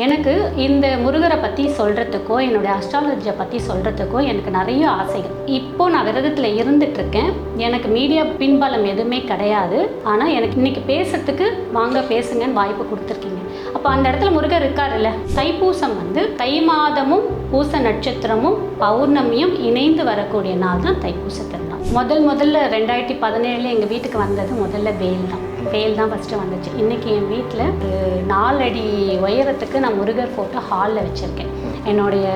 எனக்கு இந்த முருகரை பற்றி சொல்கிறதுக்கோ என்னுடைய அஸ்ட்ராலஜியை பற்றி சொல்கிறதுக்கோ எனக்கு நிறைய ஆசைகள். இப்போ நான் விரதத்தில் இருந்துட்டுருக்கேன். எனக்கு மீடியா பின்பலம் எதுவுமே கிடையாது. ஆனால் எனக்கு இன்றைக்கி பேசுறதுக்கு வாங்க பேசுங்கன்னு வாய்ப்பு கொடுத்துருக்கீங்க. அப்போ அந்த இடத்துல முருகர் இருக்காருல்ல தைப்பூசம் வந்து தை மாதமும் பூச நட்சத்திரமும் பௌர்ணமியும் இணைந்து வரக்கூடிய நாள் தான் தைப்பூச திருநாள் முதல் முதல்ல ரெண்டாயிரத்தி பதினேழுல எங்கள் வீட்டுக்கு வந்தது முதல்ல வேல் தான். வேல் தான் ஃபஸ்ட்டு வந்துச்சு. இன்றைக்கி என் வீட்டில் ஒரு நாலடி உயரத்துக்கு நான் முருகர் ஃபோட்டோ ஹாலில் வச்சுருக்கேன். என்னுடைய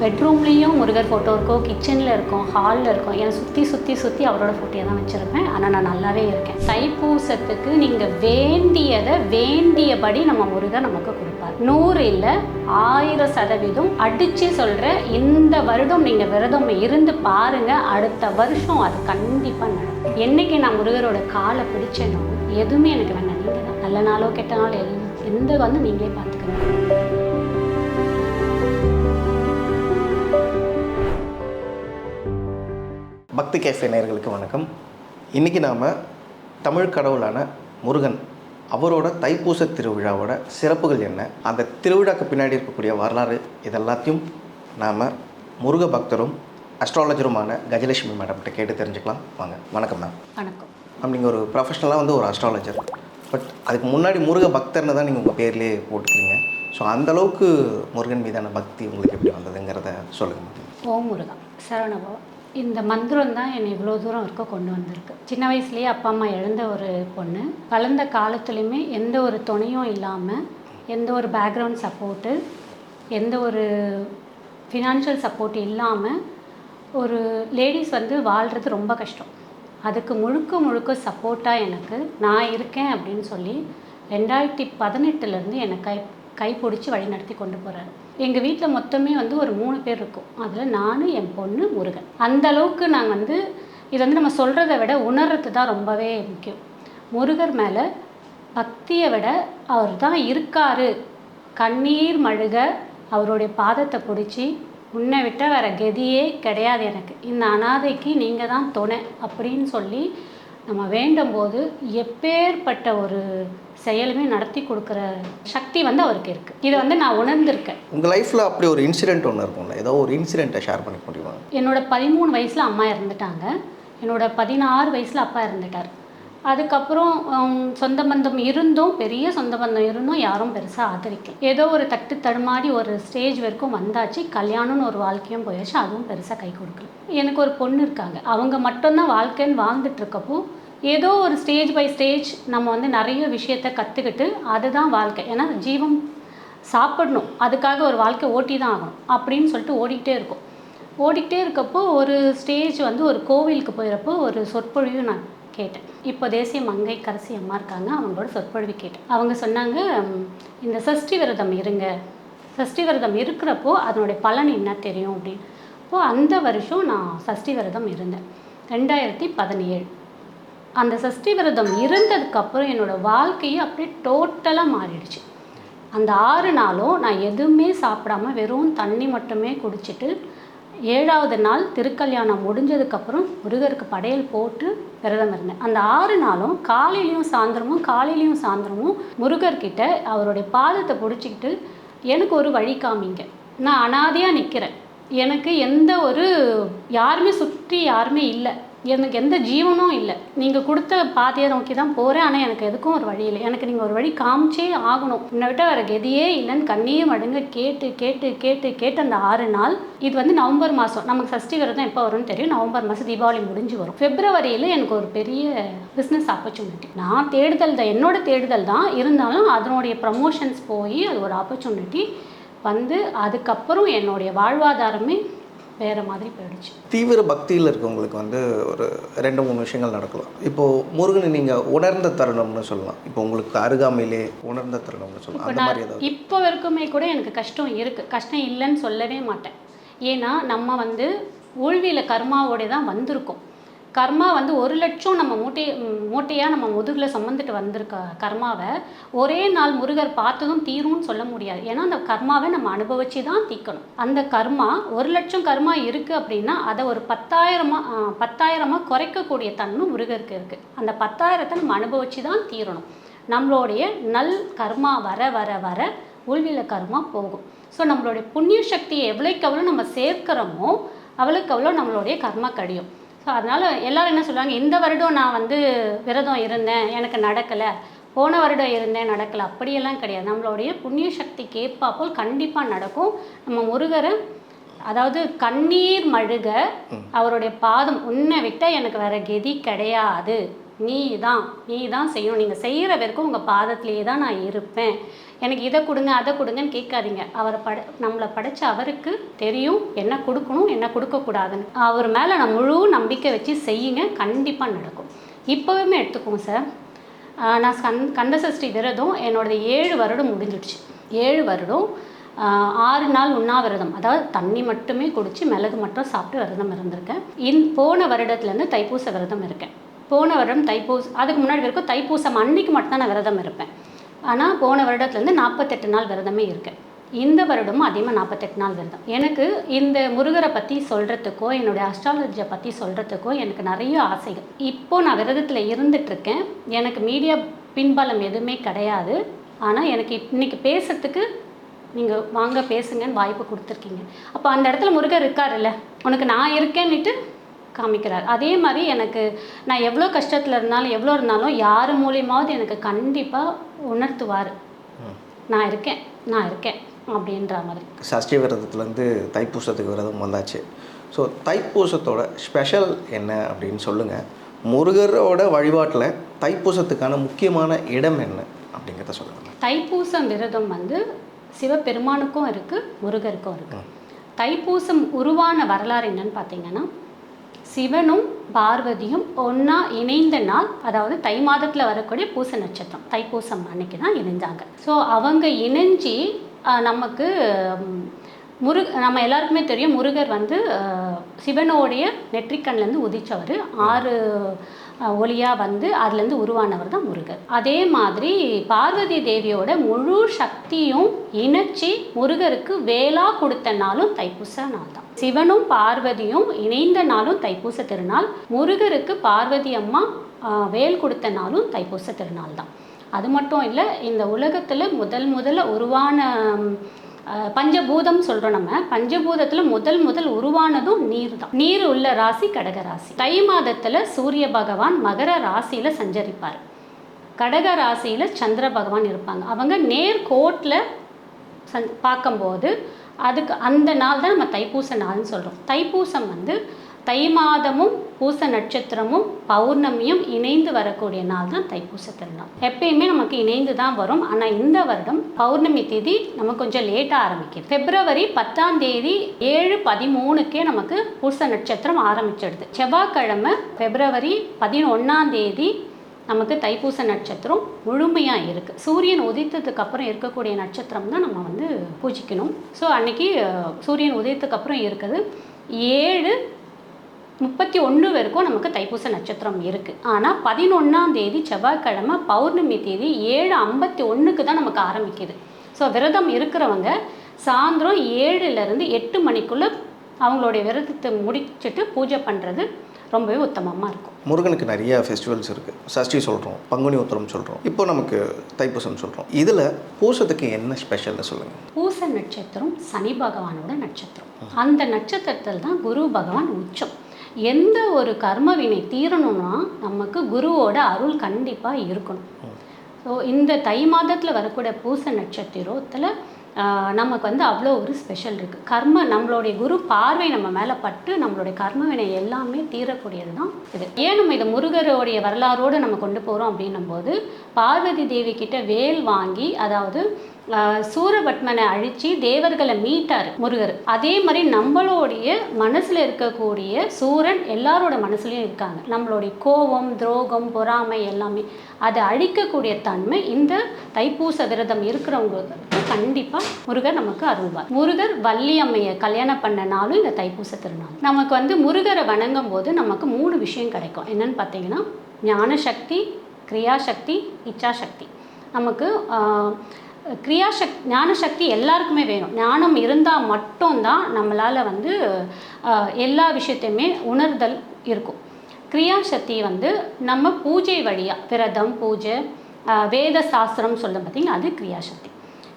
பெட்ரூம்லேயும் முருகர் ஃபோட்டோ இருக்கும் கிச்சனில் இருக்கும் ஹாலில் இருக்கும். ஏன் சுற்றி சுற்றி சுற்றி அவரோட ஃபோட்டோ தான் வச்சுருப்பேன். ஆனால் நான் நல்லாவே இருக்கேன். தைப்பூசத்துக்கு நீங்கள் வேண்டியதை வேண்டியபடி நம்ம முருகர் நமக்கு கொடுப்பார். நூறு இல்லை ஆயிரம் சதவீதம் அடித்து சொல்கிற இந்த வருடம் நீங்கள் விரதம் இருந்து பாருங்கள் அடுத்த வருஷம் அது கண்டிப்பாக நடக்கும். என்னைக்கு நான் முருகரோட காலை பிடிச்சேனோ எதுவுமே எனக்கு வேண்டாம். நீங்கள் தான். நல்ல நாளோ கெட்ட நாளோ எல் எந்த வந்து நீங்களே பார்த்துக்கணும் பக்தி கேஃபே நேயர்களுக்கு வணக்கம். இன்றைக்கி நாம் தமிழ் கடவுளான முருகன் அவரோட தைப்பூச திருவிழாவோட சிறப்புகள் என்ன அந்த திருவிழாக்கு பின்னாடி இருக்கக்கூடிய வரலாறு இதெல்லாத்தையும் நாம் முருக பக்தரும் அஸ்ட்ராலஜருமான கஜலட்சுமி மேடம்கிட்ட கேட்டு தெரிஞ்சுக்கலாம். வாங்க வணக்கம் மேம் வணக்கம். அப்படிங்கிற ஒரு ப்ரொஃபஷனலாக வந்து ஒரு அஸ்ட்ராலஜர் பட் அதுக்கு முன்னாடி முருக பக்தர்னு தான் நீங்கள் உங்கள் பேர்லேயே போட்டுக்கிறீங்க. ஸோ அந்தளவுக்கு முருகன் மீதான பக்தி உங்களுக்கு எப்படி வந்ததுங்கிறத சொல்லுங்கள் ஓம் முருகா. சரவணபவா. இந்த மந்திரம் தான் என்னை இவ்வளோ தூரம் இருக்க கொண்டு வந்திருக்கு. சின்ன வயசுலேயே அப்பா அம்மா இழந்த ஒரு பொண்ணு. கலந்த காலத்துலேயுமே எந்த ஒரு துணையும் இல்லாமல் எந்த ஒரு பேக்ரவுண்ட் சப்போர்ட்டு எந்த ஒரு ஃபினான்ஷியல் சப்போர்ட் இல்லாமல் ஒரு லேடிஸ் வந்து வாழ்கிறது ரொம்ப கஷ்டம். அதுக்கு முழுக்க முழுக்க சப்போர்ட்டாக எனக்கு நான் இருக்கேன் அப்படின்னு சொல்லி ரெண்டாயிரத்தி பதினெட்டுலேருந்து என்னை கை கை பிடிச்சி வழி நடத்தி கொண்டு போகிறாரு எங்கள் வீட்டில் மொத்தமே வந்து ஒரு மூணு பேர் இருக்கும். அதில் நான் என் பொண்ணு முருகன். அந்த அளவுக்கு நாங்கள் வந்து இது வந்து நம்ம சொல்கிறத விட உணர்றது தான் ரொம்பவே முக்கியம். முருகர் மேலே பக்தியை விட அவர் தான் இருக்காரு. கண்ணீர் மழுக அவருடைய பாதத்தை பிடிச்சி உன்னை விட்ட வேற கதியே கிடையாது எனக்கு. இந்த அனாதைக்கு நீங்கள் தான் துணை அப்படின்னு சொல்லி நம்ம வேண்டும் போது எப்பேற்பட்ட ஒரு செயலுமே நடத்தி கொடுக்குற சக்தி வந்து அவருக்கு இருக்குது இதை வந்து நான் உணர்ந்திருக்கேன். உங்கள் லைஃப்பில் அப்படி ஒரு இன்சிடென்ட் ஒன்று இருக்கும்ல? ஏதோ ஒரு இன்சிடெண்ட்டை ஷேர் பண்ணிக்க முடியுமா? என்னோட பதிமூணு வயசில் அம்மா இறந்துட்டாங்க. என்னோட பதினாறு வயசில் அப்பா இறந்துட்டார். அதுக்கப்புறம் சொந்த பந்தம் இருந்தும் பெரிய சொந்த பந்தம் இருந்தும் யாரும் பெருசாக ஆதரிக்கல. ஏதோ ஒரு தட்டு தடுமாறி ஒரு ஸ்டேஜ் வரைக்கும் வந்தாச்சு. கல்யாணம்னு ஒரு வாழ்க்கையும் போயாச்சு. அதுவும் பெருசாக கை கொடுக்கல. எனக்கு ஒரு பொண்ணு இருக்காங்க. அவங்க மட்டும்தான் வாழ்க்கைன்னு வாழ்ந்துட்டு இருக்கப்போ ஏதோ ஒரு ஸ்டேஜ் பை ஸ்டேஜ் நம்ம வந்து நிறைய விஷயத்த கற்றுக்கிட்டு அதுதான் வாழ்க்கை. ஏன்னா ஜீவம் சாப்பிடணும். அதுக்காக ஒரு வாழ்க்கை ஓட்டி தான் ஆகணும். அப்படின்னு சொல்லிட்டு ஓடிக்கிட்டே இருக்கும். ஓடிக்கிட்டே இருக்கப்போ ஒரு ஸ்டேஜ் வந்து ஒரு கோவிலுக்கு போயிறப்போ ஒரு சொற்பொழிவு நான் கேட்டேன். இப்போ தேசிய மங்கை கரசி அம்மா இருக்காங்க அவங்களோட சொற்பொழிவு கேட்டேன். அவங்க சொன்னாங்க இந்த சஷ்டி விரதம் இருங்க. சஷ்டி விரதம் இருக்கிறப்போ அதனுடைய பலன் என்ன தெரியும்? அப்படின்னு. அப்போது அந்த வருஷம் நான் சஷ்டி விரதம் இருந்தேன். ரெண்டாயிரத்தி பதினேழு. அந்த சஷ்டி விரதம் இருந்ததுக்கப்புறம் என்னோடய வாழ்க்கையே அப்படியே டோட்டலாக மாறிடுச்சு. அந்த ஆறு நாளும் நான் எதுவுமே சாப்பிடாம வெறும் தண்ணி மட்டுமே குடிச்சிட்டு ஏழாவது நாள் திருக்கல்யாணம் முடிஞ்சதுக்கப்புறம் முருகருக்கு படையல் போட்டு விரதம் இருந்தேன். அந்த ஆறு நாளும் காலையிலையும் சாயந்தரமும் காலையிலையும் சாயந்தரமும் முருகர்கிட்ட அவருடைய பாதத்தை பிடிச்சிக்கிட்டு எனக்கு ஒரு வழி காமிங்க. நான் அனாதையாக நிற்கிறேன் எனக்கு எந்த ஒரு யாருமே சுற்றி யாருமே இல்லை. எனக்கு எந்த ஜீவனும் இல்லை. நீங்கள் கொடுத்த பாதையை நோக்கி தான் போகிறேன் ஆனால் எனக்கு எதுக்கும் ஒரு வழி இல்லை. எனக்கு நீங்கள் ஒரு வழி காமிச்சே ஆகணும். உன்னை விட்டு வேறு கெதியே இல்லைன்னு கண்ணியே மடுங்க கேட்டு கேட்டு கேட்டு கேட்டு அந்த ஆறு நாள். இது வந்து நவம்பர் மாதம் நமக்கு சஷ்டி விரதம் எப்போ வரும்னு தெரியும். நவம்பர் மாதம் தீபாவளி முடிஞ்சு வரும். பிப்ரவரியில் எனக்கு ஒரு பெரிய பிஸ்னஸ் ஆப்பர்ச்சுனிட்டி நான் தேடுதல் தான் என்னோட தேடுதல் தான். இருந்தாலும் அதனுடைய ப்ரமோஷன்ஸ் போய் அது ஒரு ஆப்பர்ச்சுனிட்டி வந்து அதுக்கப்புறம் என்னுடைய வாழ்வாதாரமே வேறு மாதிரி போயிடுச்சு. தீவிர பக்தியில் இருக்கவங்களுக்கு வந்து ஒரு ரெண்டு மூணு விஷயங்கள் நடக்கலாம். இப்போது முருகனை நீங்கள் உணர்ந்த தருணம்னு சொல்லலாம். இப்போ உங்களுக்கு அருகாமையிலே உணர்ந்த தருணம்னு சொல்லலாம். இப்போ அந்த மாதிரி ஏதாவது? இப்போ வரைக்குமே கூட எனக்கு கஷ்டம் இருக்குது கஷ்டம் இல்லைன்னு சொல்லவே மாட்டேன். ஏன்னா நம்ம வந்து ஊழ்வியில் கர்மாவோட தான் வந்திருக்கோம். கர்மா வந்து ஒரு லட்சம் நம்ம மூட்டை மூட்டையாக நம்ம முதுகில் சுமந்துட்டு வந்திருக்க கர்மாவை ஒரே நாள் முருகர் பார்த்ததும் தீரும்னு சொல்ல முடியாது. ஏன்னா அந்த கர்மாவை நம்ம அனுபவிச்சு தான் தீக்கணும். அந்த கர்மா ஒரு லட்சம் கர்மா இருக்குது அப்படின்னா அதை ஒரு பத்தாயிரமாக பத்தாயிரமாக குறைக்கக்கூடிய தன்மை முருகருக்கு இருக்குது அந்த பத்தாயிரத்தை நம்ம அனுபவிச்சு தான் தீரணும். நம்மளுடைய நல் கர்மா வர வர வர உள்வில கர்மா போகும். ஸோ நம்மளுடைய புண்ணிய சக்தியை எவ்வளோக்கு எவ்வளோ நம்ம சேர்க்கிறோமோ அவ்வளோக்கு அவ்வளோ நம்மளுடைய கர்மா கடியும். ஸோ அதனால் எல்லாரும் என்ன சொல்லுவாங்க இந்த வருடம் நான் வந்து விரதம் இருந்தேன் எனக்கு நடக்கலை. போன வருடம் இருந்தேன் நடக்கலை. அப்படியெல்லாம் கிடையாது. நம்மளுடைய புண்ணிய சக்திக்கு ஏற்பாப்போல் கண்டிப்பாக நடக்கும். நம்ம முருகரை அதாவது கண்ணீர் மழுக அவருடைய பாதம் உன்னை விட்ட எனக்கு வேற கெதி கிடையாது. நீ தான் நீ தான் செய்யணும். நீங்கள் செய்கிற வரைக்கும் உங்கள் பாதத்திலேயே தான் நான் இருப்பேன். எனக்கு இதை கொடுங்க அதை கொடுங்கன்னு கேட்காதீங்க. அவரை பட நம்மளை படைச்ச அவருக்கு தெரியும் என்ன கொடுக்கணும் என்ன கொடுக்கக்கூடாதுன்னு. அவர் மேலே நான் முழு நம்பிக்கை வச்சு செய்யுங்க கண்டிப்பாக நடக்கும். இப்போவுமே எடுத்துக்கோங்க சார் நான் கண் கந்தசஷ்டி விரதம் என்னோடய ஏழு வருடம் முடிஞ்சிடுச்சு. ஏழு வருடம் ஆறு நாள் உண்ணாவிரதம். அதாவது தண்ணி மட்டுமே குடித்து மிளகு மட்டும் சாப்பிட்டு விரதம் இருந்திருக்கேன். இன் போன வருடத்துலேருந்து தைப்பூச விரதம் இருக்கேன். போன வருடம் தைப்பூசம் அதுக்கு முன்னாடி வரைக்கும் தைப்பூசம் அன்னைக்கு மட்டும்தான் நான் விரதம் இருப்பேன். ஆனால் போன வருடத்துலேருந்து நாற்பத்தெட்டு நாள் விரதமே இருக்கேன். இந்த வருடமும் அதிகமாக நாற்பத்தெட்டு நாள் விரதம். எனக்கு இந்த முருகரை பற்றி சொல்கிறதுக்கோ என்னுடைய அஸ்ட்ராலஜியை பற்றி சொல்கிறதுக்கோ எனக்கு நிறைய ஆசைகள். இப்போது நான் விரதத்தில் இருந்துகிட்ருக்கேன் எனக்கு மீடியா பின்பலம் எதுவுமே கிடையாது. ஆனால் எனக்கு இன்னைக்கு பேசுகிறதுக்கு நீங்கள் வாங்க பேசுங்கன்னு வாய்ப்பு கொடுத்துருக்கீங்க. அப்போ அந்த இடத்துல முருகர் இருக்காருல்ல. உனக்கு நான் இருக்கேன்னுட்டு காமிக்கிறார். அதே மாதிரி எனக்கு நான் எவ்வளோ கஷ்டத்தில் இருந்தாலும் எவ்வளோ இருந்தாலும் யார் மூலியமாவது எனக்கு கண்டிப்பாக உணர்த்துவார். நான் இருக்கேன் நான் இருக்கேன் அப்படின்ற மாதிரி. சஷ்டி விரதத்துலேருந்து தைப்பூசத்துக்கு விரதம் வந்தாச்சு. ஸோ தைப்பூசத்தோட ஸ்பெஷல் என்ன அப்படின்னு சொல்லுங்கள் முருகரோட வழிபாட்டில் தைப்பூசத்துக்கான முக்கியமான இடம் என்ன அப்படிங்கிறத சொல்லுங்கள் தைப்பூசம் விரதம் வந்து சிவபெருமானுக்கும் இருக்குது முருகருக்கும் இருக்குது தைப்பூசம் உருவான வரலாறு என்னன்னு பார்த்தீங்கன்னா சிவனும் பார்வதியும் ஒன்றா இணைந்த நாள் அதாவது தை மாதத்தில் வரக்கூடிய பூச நட்சத்திரம். தைப்பூசம் அன்னைக்கு தான் இணைஞ்சாங்க ஸோ அவங்க இணைஞ்சி நமக்கு முரு நம்ம எல்லாருக்குமே தெரியும் முருகர் வந்து சிவனோடைய நெற்றிக்கண்லேருந்து உதிச்சவர் ஆறு ஒளியாக வந்து அதுலேருந்து உருவானவர் தான் முருகர். அதே மாதிரி பார்வதி தேவியோட முழு சக்தியும் இணைச்சி முருகருக்கு வேலா கொடுத்த நாளும் தைப்பூச நாள் தான் சிவனும் பார்வதியும் இணைந்த நாளும் தைப்பூச திருநாள். முருகருக்கு பார்வதி அம்மா வேல் கொடுத்த நாளும் தைப்பூச திருநாள் தான். அது மட்டும் இல்லை இந்த உலகத்தில் முதல் முதல்ல உருவான பஞ்சபூதம் சொல்கிறோம் நம்ம. பஞ்சபூதத்தில் முதல் முதல் உருவானதும் நீர் தான். நீர் உள்ள ராசி கடக ராசி. தை மாதத்தில் சூரிய பகவான் மகர ராசியில் சஞ்சரிப்பார். கடக ராசியில் சந்திர பகவான் இருப்பாங்க. அவங்க நேர் கோட்டில் சந் பார்க்கும்போது அதுக்கு அந்த நாள் தான் நம்ம தைப்பூச நாள்னு சொல்கிறோம் தைப்பூசம் வந்து தை மாதமும் பூச நட்சத்திரமும் பௌர்ணமியும் இணைந்து வரக்கூடிய நாள் தான் தைப்பூச திருநாள். எப்பயுமே நமக்கு இணைந்து தான் வரும். ஆனால் இந்த வருடம் பௌர்ணமி தேதி நமக்கு கொஞ்சம் லேட்டாக ஆரம்பிக்குது. பிப்ரவரி பத்தாம் தேதி ஏழு பதிமூணுக்கே நமக்கு பூச நட்சத்திரம் ஆரம்பிச்சிடுது. செவ்வாய்க்கிழமை பிப்ரவரி பதினொன்றாம் தேதி நமக்கு தைப்பூச நட்சத்திரம் முழுமையாக இருக்குது சூரியன் உதித்ததுக்கு அப்புறம் இருக்கக்கூடிய நட்சத்திரம் தான் நம்ம வந்து பூஜிக்கணும். ஸோ அன்னைக்கு சூரியன் உதயத்துக்கு அப்புறம் இருக்குது. ஏழு முப்பத்தி ஒன்று வரைக்கும் நமக்கு தைப்பூச நட்சத்திரம் இருக்குது ஆனால் பதினொன்றாம் தேதி செவ்வாய்க்கிழமை பௌர்ணமி தேதி ஏழு ஐம்பத்தி ஒன்றுக்கு தான் நமக்கு ஆரம்பிக்குது. ஸோ விரதம் இருக்கிறவங்க சாயந்தரம் ஏழுலேருந்து எட்டு மணிக்குள்ளே அவங்களுடைய விரதத்தை முடிச்சுட்டு பூஜை பண்ணுறது ரொம்பவே உத்தமமாக இருக்கும். முருகனுக்கு நிறைய ஃபெஸ்டிவல்ஸ் இருக்குது சஷ்டி சொல்கிறோம் பங்குனி உத்திரம் சொல்கிறோம் இப்போ நமக்கு தைப்பூசம் சொல்கிறோம் இதில் பூசத்துக்கு என்ன ஸ்பெஷல்னு சொல்லுங்கள் பூச நட்சத்திரம் சனி பகவானோட நட்சத்திரம். அந்த நட்சத்திரத்தில் தான் குரு பகவான் உச்சம். எந்த ஒரு கர்ம வினை தீரணும்னா நமக்கு குருவோட அருள் கண்டிப்பாக இருக்கணும். ஸோ இந்த தை மாதத்தில் வரக்கூடிய பூச நட்சத்திரத்தில் நமக்கு வந்து அவ்வளோ ஒரு ஸ்பெஷல் இருக்குது கர்ம நம்மளுடைய குரு பார்வை நம்ம மேலே பட்டு நம்மளுடைய கர்மவினை எல்லாமே தீரக்கூடியது தான் இது. ஏன் நம்ம இதை முருகருடைய வரலாறோடு நம்ம கொண்டு போகிறோம் அப்படின்னும் போது பார்வதி தேவி கிட்ட வேல் வாங்கி அதாவது சூரபத்மனை அழித்து தேவர்களை மீட்டார் முருகர். அதே மாதிரி நம்மளுடைய மனசில் இருக்கக்கூடிய சூரன் எல்லாரோட மனசுலையும் இருக்காங்க. நம்மளுடைய கோபம் துரோகம் பொறாமை எல்லாமே. அதை அழிக்கக்கூடிய தன்மை இந்த தைப்பூச விரதம் இருக்கிறவங்களுக்கு கண்டிப்பாக முருகர் நமக்கு அருள்வார். முருகர் வள்ளி அம்மையை கல்யாணம் பண்ண நாளும் இந்த தைப்பூச திருநாள். நமக்கு வந்து முருகரை வணங்கும் போது நமக்கு மூணு விஷயம் கிடைக்கும். என்னன்னு பார்த்தீங்கன்னா ஞானசக்தி கிரியாசக்தி இச்சாசக்தி. நமக்கு கிரியாசக் ஞானசக்தி எல்லாருக்குமே வேணும். ஞானம் இருந்தால் மட்டும்தான் நம்மளால் வந்து எல்லா விஷயத்தையுமே உணர்தல் இருக்கும். கிரியாசக்தி வந்து நம்ம பூஜை வழியாக விரதம் பூஜை வேத சாஸ்திரம் சொல்லும் பார்த்திங்கன்னா அது கிரியாசக்தி.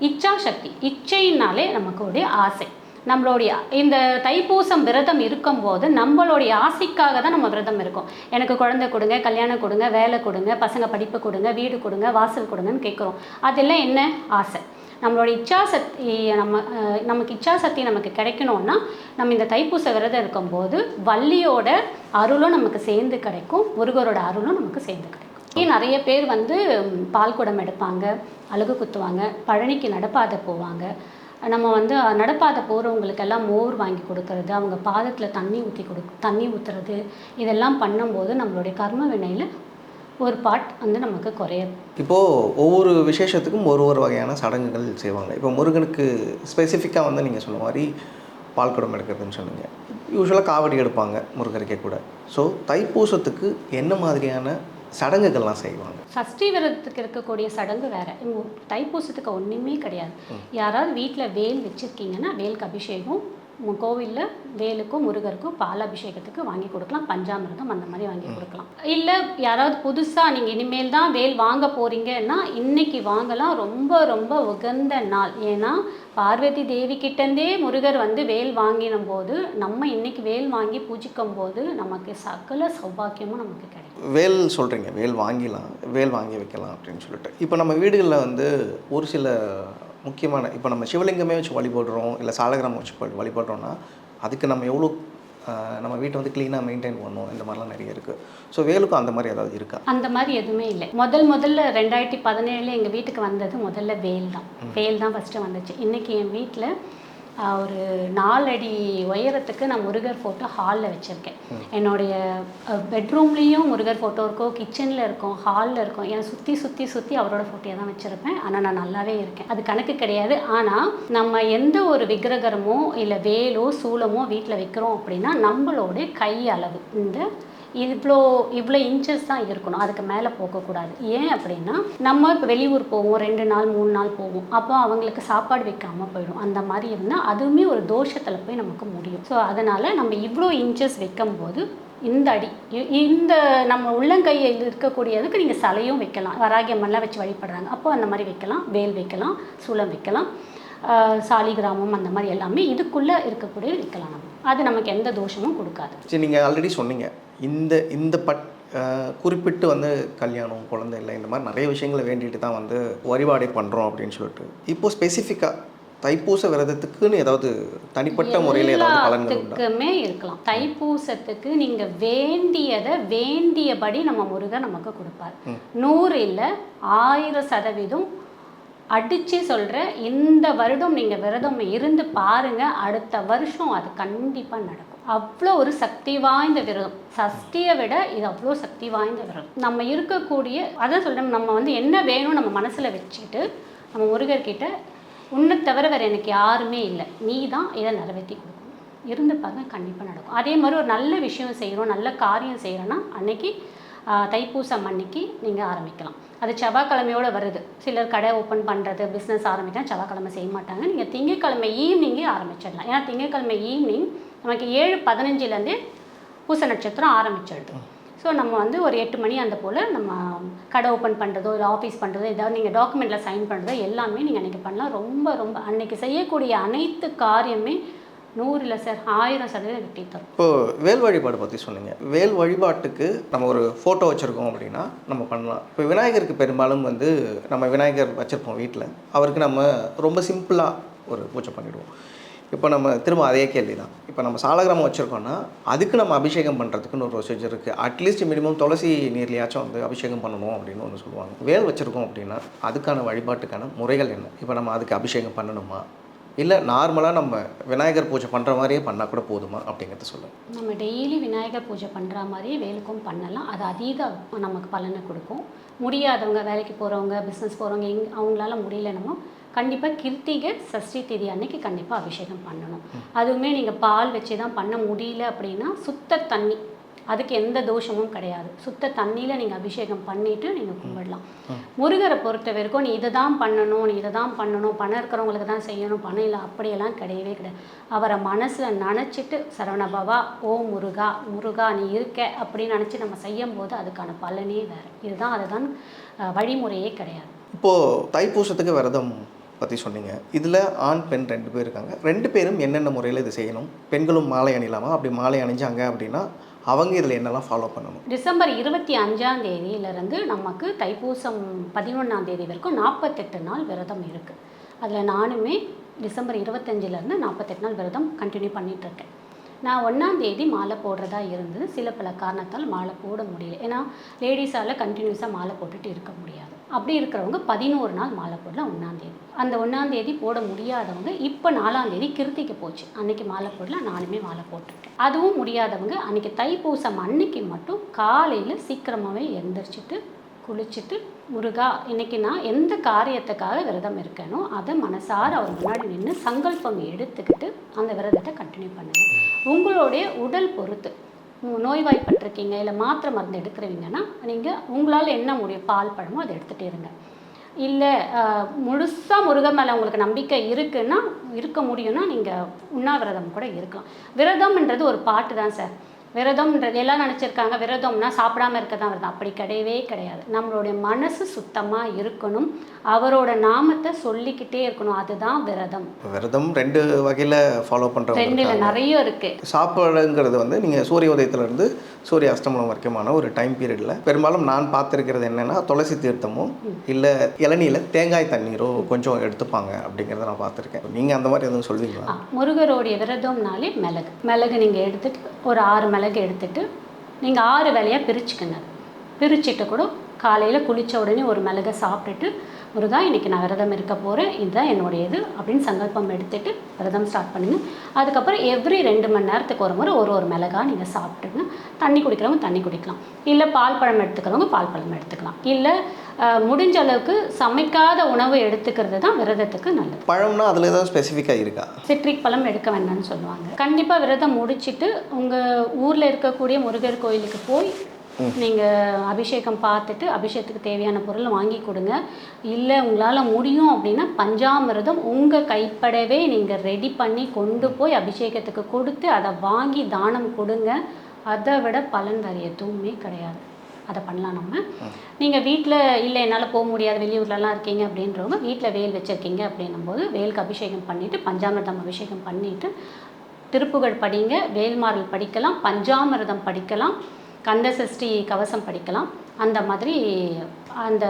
இச்சா சக்தி. இச்சைனாலே நமக்குடைய ஆசை. நம்மளுடைய இந்த தைப்பூசம் விரதம் இருக்கும்போது நம்மளுடைய ஆசைக்காக தான் நம்ம விரதம் இருக்கும். எனக்கு குழந்தை கொடுங்க கல்யாணம் கொடுங்க வேலை கொடுங்க பசங்க படிப்பு கொடுங்க வீடு கொடுங்க வாசல் கொடுங்கன்னு கேட்குறோம். அதெல்லாம் என்ன? ஆசை. நம்மளோட இச்சாசக்தி நம்ம நமக்கு இச்சாசக்தி நமக்கு கிடைக்கணும்னா நம்ம இந்த தைப்பூச விரதம் இருக்கும்போது வள்ளியோட அருளும் நமக்கு சேர்ந்து கிடைக்கும் முருகரோட அருளும் நமக்கு சேர்ந்து கிடைக்கும். ஏன் நிறைய பேர் வந்து பால் குடம் எடுப்பாங்க அழகு குத்துவாங்க பழனிக்கு நடப்பாதை போவாங்க. நம்ம வந்து நடப்பாதை போகிறவங்களுக்கெல்லாம் மோர் வாங்கி கொடுக்கறது அவங்க பாதத்தில் தண்ணி ஊற்றி கொடு தண்ணி ஊற்றுறது இதெல்லாம் பண்ணும்போது நம்மளுடைய கர்ம வினையில் ஒரு பார்ட் வந்து நமக்கு குறையாது இப்போது ஒவ்வொரு விசேஷத்துக்கும் ஒரு ஒரு வகையான சடங்குகள் செய்வாங்க. இப்போ முருகனுக்கு ஸ்பெசிஃபிக்காக வந்து நீங்கள் சொன்ன மாதிரி பால் குடம் எடுக்கிறதுன்னு சொன்னீங்க. யூஸ்வலாக காவடி எடுப்பாங்க முருகருக்கே கூட. ஸோ தைப்பூசத்துக்கு என்ன மாதிரியான சடங்குகள்லாம் செய்வாங்க. சஷ்டி விரதத்துக்கு இருக்கக்கூடிய சடங்கு வேற. தைப்பூசத்துக்கு ஒன்றுமே கிடையாது. யாராவது வீட்டில் வேல் வச்சுருக்கீங்கன்னா வேலுக்கு அபிஷேகம் கோவிலில் வேலுக்கும் முருகருக்கும் பால் அபிஷேகத்துக்கு வாங்கி கொடுக்கலாம் பஞ்சாமிர்தம் அந்த மாதிரி வாங்கி கொடுக்கலாம். இல்லை யாராவது புதுசாக நீங்கள் இனிமேல் தான் வேல் வாங்க போகிறீங்கன்னா இன்னைக்கு வாங்கலாம். ரொம்ப ரொம்ப உகந்த நாள். ஏன்னா பார்வதி தேவி கிட்டேருந்தே முருகர் வந்து வேல் வாங்கின போது நம்ம இன்னைக்கு வேல் வாங்கி பூஜிக்கும் போது நமக்கு சகல சௌபாக்கியமும் நமக்கு கிடைக்கும். வேல் சொல்கிறீங்க வேல் வாங்கிலாம் வேல் வாங்கி வைக்கலாம் அப்படின்னு சொல்லிட்டு. இப்போ நம்ம வீடுகளில் வந்து ஒரு சில முக்கியமான இப்போ நம்ம சிவலிங்கமே வச்சு வழிபடுறோம் இல்லை சாலகிராமம் வச்சு வழி- வழிபடுறோம்னா அதுக்கு நம்ம எவ்வளோ நம்ம வீட்டை வந்து க்ளீனாக மெயின்டைன் பண்ணணும் இந்த மாதிரிலாம் நிறைய இருக்குது ஸோ வேலுக்கும் அந்த மாதிரி ஏதாவது இருக்கா? அந்த மாதிரி எதுவுமே இல்லை. முதல் முதல்ல ரெண்டாயிரத்தி பதினேழுல எங்கள் வீட்டுக்கு வந்தது முதல்ல வேல் தான். வேல் தான் ஃபஸ்ட்டு வந்துச்சு. இன்னைக்கு என் வீட்டில் ஒரு நாலடி உயரத்துக்கு நான் முருகர் ஃபோட்டோ ஹாலில் வச்சுருக்கேன். என்னுடைய பெட்ரூம்லேயும் முருகர் ஃபோட்டோ இருக்கும் கிச்சனில் இருக்கும் ஹாலில் இருக்கும் ஏன் சுற்றி சுற்றி சுற்றி அவரோட ஃபோட்டோயை தான் வச்சுருப்பேன். ஆனால் நான் நல்லாவே இருக்கேன். அது கணக்கு கிடையாது. ஆனால் நம்ம எந்த ஒரு விக்கிரகரமோ இல்லை வேலோ சூலமோ வீட்டில் வைக்கிறோம் அப்படின்னா நம்மளோட கை அளவு இந்த இவ்வளோ இவ்வளோ இன்ச்சஸ் தான் இருக்கணும். அதுக்கு மேலே போகக்கூடாது. ஏன் அப்படின்னா நம்ம இப்போ வெளியூர் போவோம் ரெண்டு நாள் மூணு நாள் போவோம். அப்போ அவங்களுக்கு சாப்பாடு வைக்காமல் போயிடும். அந்த மாதிரி இருந்தால் அதுவுமே ஒரு தோஷத்தில் போய் நமக்கு முடியும். ஸோ அதனால் நம்ம இவ்வளோ இன்ச்சஸ் வைக்கும்போது இந்த அடி இந்த நம்ம உள்ளங்கையில் இருக்கக்கூடியதுக்கு நீங்கள் சலையும் வைக்கலாம். வராகி அம்மன்லாம் வச்சு வழிபடுறாங்க. அப்போ அந்த மாதிரி வைக்கலாம். வேல் வைக்கலாம் சூளம் வைக்கலாம். சாலிகிராமம் அந்த மாதிரி எல்லாமே இதுக்குள்ளே இருக்கக்கூடிய வைக்கலாம் நம்ம. அது நமக்கு எந்த தோஷமும் கொடுக்காது. சரி நீங்கள் ஆல்ரெடி சொன்னீங்க. இந்த இந்த பட் குறிப்பிட்டு வந்து கல்யாணம் குழந்தை இல்லை இந்த மாதிரி நிறைய விஷயங்களை வேண்டிட்டு தான் வந்து வழிபாடே பண்ணுறோம் அப்படின்னு சொல்லிட்டு. இப்போ ஸ்பெசிஃபிக்காக தைப்பூச விரதத்துக்குன்னு ஏதாவது தனிப்பட்ட முறையில் ஏதாவது பலன்கள் உண்டா? எல்லாத்துக்குமே இருக்கலாம். தைப்பூசத்துக்கு நீங்க வேண்டியதை வேண்டியபடி நம்ம முருகன் நமக்கு கொடுப்பார். நூறு இல்லை ஆயிரம் சதவீதம் அடித்து சொல்கிறேன் இந்த வருடம் நீங்கள் விரதம் இருந்து பாருங்க அடுத்த வருஷம் அது கண்டிப்பாக நடக்கும். அவ்வளோ ஒரு சக்தி வாய்ந்த விரதம். சஷ்டியை விட இது அவ்வளோ சக்தி வாய்ந்த விரதம். நம்ம இருக்கக்கூடிய அதான் சொல்றேன் நம்ம வந்து என்ன வேணும் நம்ம மனசில் வச்சுக்கிட்டு நம்ம முருகர்கிட்ட உன்னை தவிர வேறு எனக்கு யாருமே இல்லை. நீ தான் இதை நிறைவேற்றி கொடுக்கணும். இருந்து பார்த்தா கண்டிப்பாக நடக்கும். அதே மாதிரி ஒரு நல்ல விஷயம் செய்கிறோம் நல்ல காரியம் செய்கிறோன்னா அன்னைக்கு தைப்பூசம் அன்னைக்கு நீங்கள் ஆரம்பிக்கலாம். அது செவ்வாய்க்கிழமையோட வருது. சிலர் கடை ஓப்பன் பண்ணுறது பிஸ்னஸ் ஆரம்பிக்கலாம் செவ்வாய்க்கிழமை செய்ய மாட்டாங்க. நீங்கள் திங்கட்கிழமை ஈவினிங்கே ஆரம்பிச்சிடலாம். ஏன்னா திங்கட்கிழமை ஈவினிங் நமக்கு ஏழு பதினஞ்சுலேருந்தே பூச நட்சத்திரம் ஆரம்பிச்சிடுது. ஸோ நம்ம வந்து ஒரு எட்டு மணி அந்த போல் நம்ம கடை ஓப்பன் பண்ணுறதோ இல்லை ஆஃபீஸ் பண்ணுறதோ ஏதாவது நீங்கள் டாக்குமெண்ட்டில் சைன் பண்ணுறதோ எல்லாமே நீங்கள் அன்றைக்கி பண்ணலாம். ரொம்ப ரொம்ப அன்னைக்கு செய்யக்கூடிய அனைத்து காரியமே நூறு இல்லை சார் ஆயிரம் சதவீதம் வெட்டி தரும். இப்போ வேல் வழிபாடு பற்றி சொன்னீங்க. வேல் வழிபாட்டுக்கு நம்ம ஒரு ஃபோட்டோ வச்சுருக்கோம் அப்படின்னா நம்ம பண்ணலாம். இப்போ விநாயகருக்கு பெரும்பாலும் வந்து நம்ம விநாயகர் வச்சுருப்போம் வீட்டில் அவருக்கு நம்ம ரொம்ப சிம்பிளாக ஒரு பூஜை பண்ணிவிடுவோம் இப்போ நம்ம திரும்ப அதே கேள்வி தான் இப்போ நம்ம சாலகிராமம் வச்சுருக்கோன்னா அதுக்கு நம்ம அபிஷேகம் பண்ணுறதுக்குன்னு ஒரு ப்ரொசீஜர் இருக்குது அட்லீஸ்ட் மினிமம் துளசி நீர்லையாச்சும் வந்து அபிஷேகம் பண்ணணும் அப்படின்னு ஒன்று சொல்லுவாங்க. வேல் வச்சுருக்கோம் அப்படின்னா அதுக்கான வழிபாட்டுக்கான முறைகள் என்ன? இப்போ நம்ம அதுக்கு அபிஷேகம் பண்ணணுமா? இல்லை நார்மலாக நம்ம விநாயகர் பூஜை பண்ணுற மாதிரியே பண்ணால் கூட போதுமா அப்படிங்கிறத சொல்லுங்கள் நம்ம டெய்லி விநாயகர் பூஜை பண்ணுற மாதிரியே வேலுக்கும் பண்ணலாம். அது அதீத நமக்கு பலனை கொடுக்கும். முடியாதவங்க வேலைக்கு போகிறவங்க பிஸ்னஸ் போகிறவங்க எங் அவங்களால முடியலனமோ கண்டிப்பாக கிருத்திகை சஷ்டி தேதி அன்னைக்கு கண்டிப்பாக அபிஷேகம் பண்ணணும். அதுவுமே நீங்கள் பால் வச்சு தான் பண்ண முடியல அப்படின்னா சுத்த தண்ணி அதுக்கு எந்த தோஷமும் கிடையாது. சுத்த தண்ணியில் நீங்கள் அபிஷேகம் பண்ணிவிட்டு நீங்கள் கும்பிடலாம். முருகரை பொறுத்த வரைக்கும் நீ இதை தான் பண்ணணும் நீ இதை தான் பண்ணணும் பணம் இருக்கிறவங்களுக்கு தான் செய்யணும் பணம் இல்லை அப்படியெல்லாம் கிடையவே கிடையாது. அவரை மனசில் நினச்சிட்டு சரவணபவா ஓ முருகா முருகா நீ இருக்க அப்படின்னு நினச்சி நம்ம செய்யும் போது அதுக்கான பலனே வேறு. இதுதான் அதுதான் வழிமுறையே கிடையாது. இப்போது தைப்பூசத்துக்கு விரதம் பற்றி சொன்னீங்க. இதில் ஆண் பெண் ரெண்டு பேர் இருக்காங்க. ரெண்டு பேரும் என்னென்ன முறையில் இது செய்யணும்? பெண்களும் மாலை அணியலாமா? அப்படி மாலை அணிஞ்சாங்க அப்படின்னா அவங்க இதில் என்னெல்லாம் ஃபாலோ பண்ணணும்? டிசம்பர் இருபத்தி அஞ்சாம் தேதியிலிருந்து நமக்கு தைப்பூசம் பதினொன்றாம் தேதி வரைக்கும் நாற்பத்தெட்டு நாள் விரதம் இருக்குது அதில் நானுமே டிசம்பர் இருபத்தஞ்சிலேருந்து நாற்பத்தெட்டு நாள் விரதம் கண்டினியூ பண்ணிகிட்ருக்கேன் இருக்கேன் நான் ஒன்றாம் தேதி மாலை போடுறதா இருந்தது. சில பல காரணத்தால் மாலை போட முடியல. ஏன்னா லேடிஸால் கண்டினியூஸாக மாலை போட்டுட்டு இருக்க முடியாது. அப்படி இருக்கிறவங்க பதினோரு நாள் மாலை போடலாம் ஒன்றாந்தேதி அந்த ஒன்றாந்தேதி போட முடியாதவங்க இப்போ நாலாந்தேதி கிருத்திக்கு போச்சு. அன்றைக்கி மாலை போடலாம் நானுமே மாலை போட்டிருக்கேன் அதுவும் முடியாதவங்க அன்றைக்கி தைப்பூசம் அன்னைக்கு மட்டும் காலையில் சீக்கிரமாகவே எந்திரிச்சிட்டு குளிச்சுட்டு முருகா இன்னைக்கு நான் எந்த காரியத்துக்காக விரதம் இருக்கேனோ அதை மனசார அவர் முன்னாடி நின்று சங்கல்பம் எடுத்துக்கிட்டு அந்த விரதத்தை கண்டினியூ பண்ணுங்க. உங்களுடைய உடல் பொறுத்து நோய்வாய்ப்பட்டிருக்கீங்க இல்லை மாத்திரை மருந்து எடுக்கிறீங்கன்னா நீங்கள் உங்களால் என்ன முடியும் பால் பழமோ அதை எடுத்துகிட்டே இருங்க. இல்லை முழுசாக முருகன் மேலே உங்களுக்கு நம்பிக்கை இருக்குன்னா இருக்க முடியும்னா நீங்கள் உண்ணாவிரதம் கூட இருக்கலாம். விரதம்ன்றது ஒரு பாட்டு தான் சார். விரதம்ன்றது எல்லாம் நினச்சிருக்காங்க. விரதம்னா சாப்பிடாம இருக்க தான் விரதம் அப்படி கிடையவே கிடையாது. நம்மளுடைய மனசு சுத்தமாக இருக்கணும். அவரோட நாமத்தை சொல்லிக்கிட்டே இருக்கணும். அதுதான் விரதம். விரதம் ரெண்டு வகையில் ஃபாலோ பண்ணுறவங்க ரெண்டுல நிறைய இருக்குது சாப்பாடுங்கிறது வந்து நீங்கள் சூரிய உதயத்துலேருந்து சூரிய அஸ்தமனம் வரைக்குமான ஒரு டைம் பீரியடில் பெரும்பாலும் நான் பார்த்துருக்கிறது என்னென்னா துளசி தீர்த்தமோ இல்லை இளநியில் தேங்காய் தண்ணீரோ கொஞ்சம் எடுத்துப்பாங்க அப்படிங்கிறத நான் பார்த்துருக்கேன். நீங்கள் அந்த மாதிரி எதுவும் சொல்வீங்களா? ஆ, முருகருடைய விரதம்னாலே மிளகு. மிளகு நீங்கள் எடுத்துட்டு ஒரு ஆறு மிளகு எடுத்துட்டு நீங்கள் ஆறு வேலையாக பிரிச்சுக்கங்க. பிரிச்சுட்டு கூட காலையில் குளித்த உடனே ஒரு மிளகை சாப்பிட்டுட்டு முருகா இன்னைக்கு நான் விரதம் இருக்க போகிறேன் இதுதான் என்னுடைய இது அப்படின்னு சங்கல்பம் எடுத்துட்டு விரதம் ஸ்டார்ட் பண்ணுங்க. அதுக்கப்புறம் எவ்ரி ரெண்டு மணி நேரத்துக்கு ஒரு முறை ஒரு ஒரு மிளகா நீங்கள் சாப்பிட்டுங்க தண்ணி குடிக்கிறவங்க தண்ணி குடிக்கலாம். இல்லை பால் பழம் எடுத்துக்கிறவங்க பால் பழம் எடுத்துக்கலாம். இல்லை முடிஞ்ச அளவுக்கு சமைக்காத உணவு எடுத்துக்கிறது தான் விரதத்துக்கு நல்லது. பழம்னா அதில் ஏதாவது ஸ்பெசிஃபிக்காக இருக்கா? சிட்ரிக் பழம் எடுக்க வேண்டாம்னு சொல்லுவாங்க. கண்டிப்பாக விரதம் முடிச்சிட்டு உங்கள் ஊரில் இருக்கக்கூடிய முருகர் கோயிலுக்கு போய் நீங்கள் அபிஷேகம் பார்த்துட்டு அபிஷேகத்துக்கு தேவையான பொருளை வாங்கி கொடுங்க. இல்லை உங்களால் முடியும் அப்படின்னா பஞ்சாமிர்தம் உங்கள் கைப்படவே நீங்கள் ரெடி பண்ணி கொண்டு போய் அபிஷேகத்துக்கு கொடுத்து அதை வாங்கி தானம் கொடுங்க. அதை விட பலன் வேறு எதுவுமே கிடையாது. அதை பண்ணலாம் நம்ம. நீங்கள் வீட்டில் இல்லை என்னால் போக முடியாது வெளியூர்லலாம் இருக்கீங்க அப்படின்றவங்க வீட்டில் வேல் வச்சுருக்கீங்க அப்படின்னும் போது வேலுக்கு அபிஷேகம் பண்ணிவிட்டு பஞ்சாமிர்தம் அபிஷேகம் பண்ணிவிட்டு திருப்புகழ் படிங்க வேல்மாறல் படிக்கலாம் பஞ்சாமிர்தம் படிக்கலாம் கந்தசஷ்டி கவசம் படிக்கலாம். அந்த மாதிரி அந்த